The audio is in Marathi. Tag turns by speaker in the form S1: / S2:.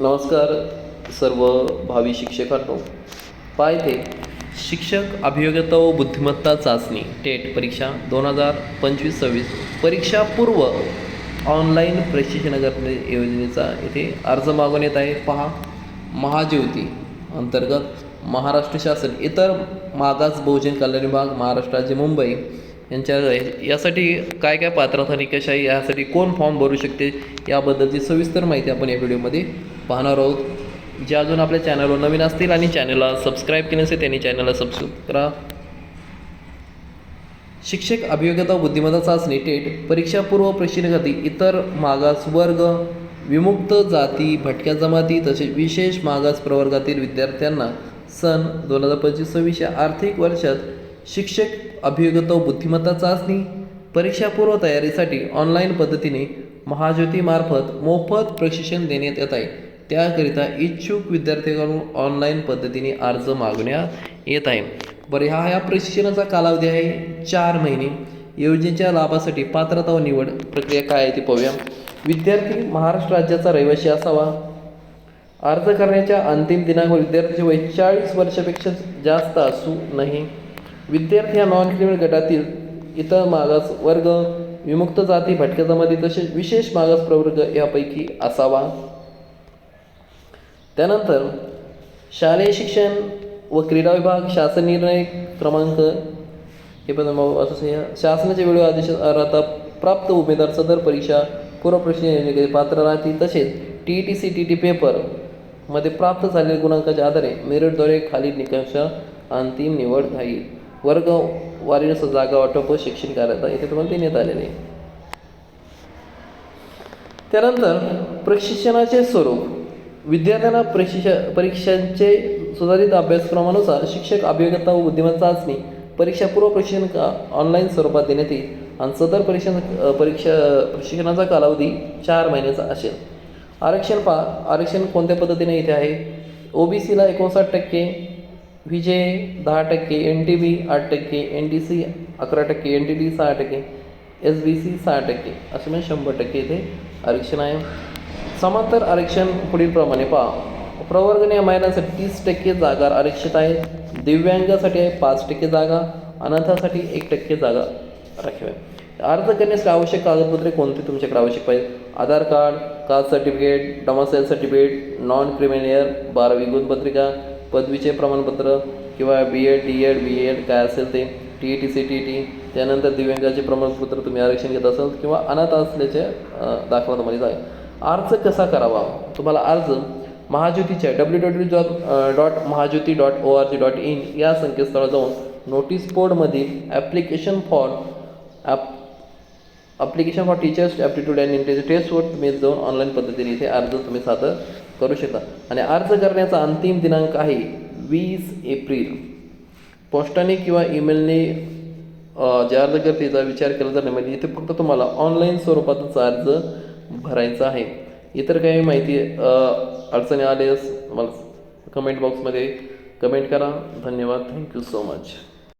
S1: नमस्कार सर्व भावी शिक्षकांनो. पायथे शिक्षक अभियोग्यता व बुद्धिमत्ता चाचणी टेट परीक्षा दोन हजार पंचवीस सव्वीस परीक्षा पूर्व ऑनलाईन प्रशिक्षण करणे योजनेचा येथे अर्ज मागून येत आहे. पहा महाज्योती अंतर्गत महाराष्ट्र शासन इतर मागास बहुजन कल्याण विभाग महाराष्ट्र राज्य मुंबई यांच्या यासाठी काय काय पात्रता निकष आहे यासाठी कोण फॉर्म भरू शकते याबद्दलची सविस्तर माहिती आपण या व्हिडिओमध्ये पाहणार आहोत. जे अजून आपल्या चॅनलवर नवीन असतील आणि चॅनलला सबस्क्राईब केले नसेल त्यांनी चॅनलला सबस्क्राईब करा. शिक्षक अभियोग्यता बुद्धिमत्ता चाचणी टेट परीक्षापूर्व प्रशिक्षणासाठी इतर मागास वर्ग विमुक्त जाती भटक्या जमाती तसेच विशेष मागास प्रवर्गातील विद्यार्थ्यांना सन दोन हजार पंचवीस सव्वीस या आर्थिक वर्षात शिक्षक अभियोग्यता व बुद्धिमत्ता चाचणी परीक्षापूर्व तयारीसाठी ऑनलाईन पद्धतीने महाज्योतीमार्फत मोफत प्रशिक्षण देण्यात येत आहे. त्याकरिता इच्छुक विद्यार्थ्यांकडून ऑनलाईन पद्धतीने अर्ज मागण्यात येत आहे. बरं ह्या या प्रशिक्षणाचा कालावधी आहे चार महिने. योजनेच्या लाभासाठी पात्रता व निवड प्रक्रिया काय आहे ती पाहूया. विद्यार्थी महाराष्ट्र राज्याचा रहिवासी असावा. अर्ज करण्याच्या अंतिम दिनांक विद्यार्थ्याचे वय चाळीस वर्षापेक्षा जास्त असू नये. विद्यार्थी या नॉन क्रिमिनल गटातील इतर मागास वर्ग विमुक्त जाती भटक्या जमाती तसेच विशेष मागास प्रवर्ग यापैकी असावा. त्यानंतर शालेय शिक्षण व क्रीडा विभाग शासन निर्णय क्रमांक हे पण असं शासनाच्या वेळेवर आदेश अर्हता प्राप्त उमेदवार सदर परीक्षा पूर्व प्रश्न योजनेकडे पात्र राहतील तसेच T T C T T पेपरमध्ये प्राप्त झालेल्या गुणांकाच्या आधारे मेरिटद्वारे खालील निकष अंतिम निवड राहील. वर्गवारीनुसार जागा वाटप व शिक्षण कार्यता इथे तुम्हाला देण्यात आलेले आहे. त्यानंतर प्रशिक्षणाचे स्वरूप. विद्यार्थ्यांना प्रशिक्ष परीक्षांचे सुधारित अभ्यासक्रमानुसार शिक्षक अभियोग्यता व बुद्धिमत्ता चाचणी परीक्षापूर्व प्रशिक्षण का ऑनलाईन स्वरूपात देण्यात येईल आणि सदर परीक्षा परीक्षा प्रशिक्षणाचा कालावधी चार महिन्याचा असेल. आरक्षण पा आरक्षण कोणत्या पद्धतीने इथे आहे? ओ बी सीला एकोणसाठ टक्के व्ही जे दहा टक्के एन टी बी आठ टक्के एन टी सी अकरा टक्के एन टी डी सहा टक्के एस बी सी सहा टक्के असे म्हणजे शंभर टक्के इथे आरक्षण आहे. समांतर आरक्षण पुढीलप्रमाणे पहा. प्रवर्गणीय महिलांसाठी तीस टक्के जागा आरक्षित आहे. दिव्यांगासाठी आहे पाच टक्के जागा अनाथासाठी एक टक्के जागा राखीव आहे. अर्ज करण्यासाठी आवश्यक कागदपत्रे कोणती तुमच्याकडे आवश्यक पाहिजे Aadhaar card caste certificate domicile certificate non creamy layer बारावी गुणपत्रिका पदवीचे प्रमाणपत्र किंवा B Ed D Ed B Ed काय असेल ते T T C T T त्यानंतर दिव्यांगाचे प्रमाणपत्र तुम्ही आरक्षण घेत असाल किंवा अनाथ असल्याचे अं, दाखला तुम्हाला जाईल. अर्ज कसा करावा? तुम्हाला अर्ज महाज्योतीच्या W W dot dot Mahajyoti dot O R G dot in या संकेतस्थळावर जाऊन notice बोर्डमधील application for app application for teachers aptitude and interest टेस्टवर तुम्ही जाऊन ऑनलाईन पद्धतीने इथे अर्ज तुम्ही सादर करू शकता. आणि अर्ज करण्याचा अंतिम दिनांक आहे वीस एप्रिल. पोस्टाने किंवा ईमेलने जे अर्ज करतेचा विचार केला जाणार म्हणजे इथे फक्त तुम्हाला ऑनलाईन स्वरूपातच अर्ज भरायचा आहे. इतर काही माहिती अडचणी आल्यास मला कमेंट बॉक्समध्ये कमेंट करा. धन्यवाद. Thank you so much